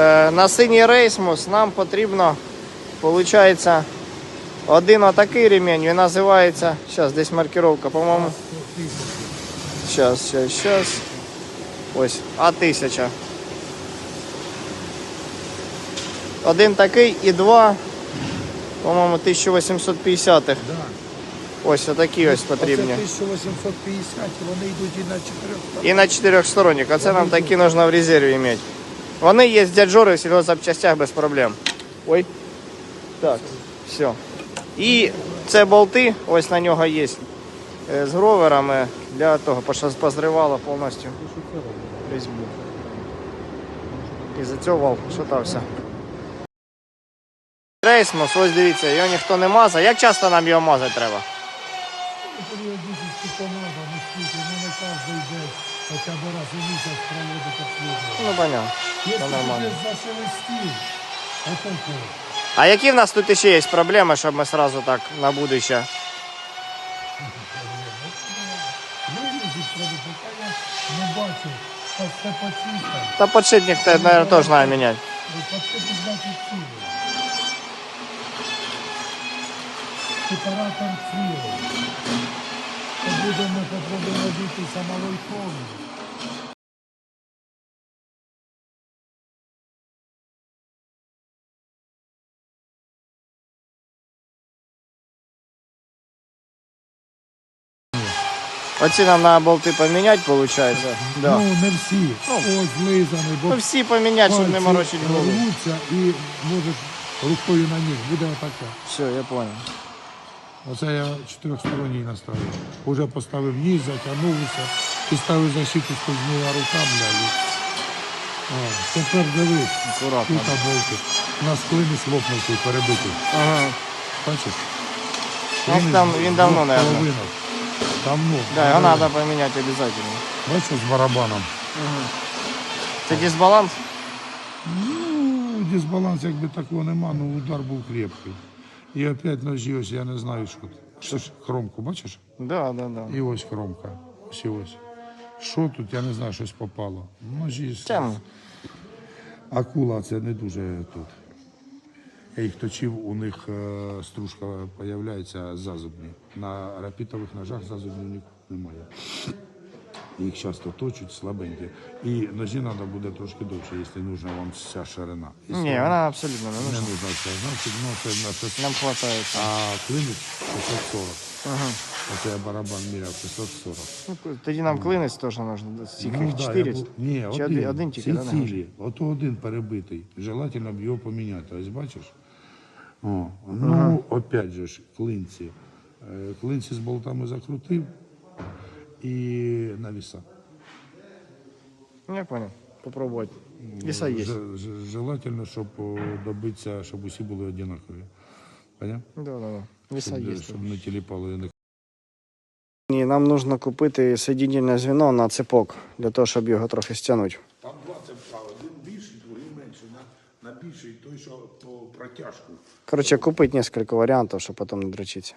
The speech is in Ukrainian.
Е, На синій рейсмус нам потрібно, виходить, один отакий ремінь, він називається, зараз десь маркировка, по-моєму. Зараз, зараз, зараз. Ось, А1000. Один такий і два, по-моєму, 1850-х. Ось отакі ось потрібні. Оце 1850, вони йдуть і на 400. І на чотирьохсторонник. Оце нам такі нужно в резерві мати. Вони є з дяджори в сільгоспзапчастях без проблем. Ой. Так, все. І це болти, ось на нього є е, з гроверами для того, що позривало повністю різьбу. І за цього вал шатався. Рейсмус, ось дивіться, його ніхто не мазає. Як часто нам його мазати треба? Періодично помазав, не скільки, ну не кожен день, хоча б раз у місяць проводить обслуговування. Ну, понятно. Якщо нормально. ти зашелестів, отако. А які в нас тут ще є проблеми, щоб ми сразу так на будущее? Вилізіть, треба, поки не бачив, що це почистив. Та подшипник, наверное, теж треба міняти. Подшипник значить цілий. Сепаратор. То будемо попробуємо робити самолойковий. Оці нам треба болти поміняти, виходить. Да. Ну, не всі. Ось злизаний, бо Ну всі поміняти, щоб не пальці морочити голову. рвуться і можеш рукою на них. Буде отаке. Все, я зрозумів. Оце я чотирьохсторонній наставив. Уже поставив ніж, затягнувся і ставив защиту скользнула рука, блядь. О, тепер дивись, Акуратно. тут болти. У нас клинець лопнутий, перебитий. Ага. Бачиш? Ну, там він давно, двох наверно. половинок. Давно. Да, його Давно. треба поміняти обов'язково. Бачиш з барабаном. Це дисбаланс? Ну, дисбаланс якби такого нема, ну удар був крепкий. І опять ножі, ось я не знаю, що. Що ж хромку, бачиш? Да, да, да. І ось хромка. Ось і ось. Що тут, я не знаю, щось попало. Ножі. з- Акула це не дуже тут. Я їх точив, у них е, стружка з'являється зазубні. На рапітових ножах зазубні ні- немає. Їх часто точать слабенькі. І ножі треба буде трошки довше, якщо нужна вам ця ширина. Якщо Ні, вона абсолютно не не нужна. нужна ця, значить, ну це на це. Нам хватає. А клинець 640. Ага. Оце я барабан міряв 640. Ну, тоді нам клинець теж нужно. Стільки Ну, да, чотири. бу- Ні, Чи один, один, один тільки, всі да, не цілі. Ото один перебитий. Желательно б його поміняти. Ось бачиш? О, ну, опять же ж, клинці. Е, Клинці з болтами закрутив і на віса. Я понял. Попробувати. Віса є. Ж- ж- Желательно, щоб о, добитися, щоб усі були однакові. Поняв? Да, да, да. Віса є. Щоб не тіліпали. не Ні, нам потрібно купити соєдинне звіно на цепок, для того, щоб його трохи стягнути. Там два цепка, один більший, другий менший. На, на більший той, що по протяжку. Коротше, купити кілька варіантів, щоб потім не дрочитися.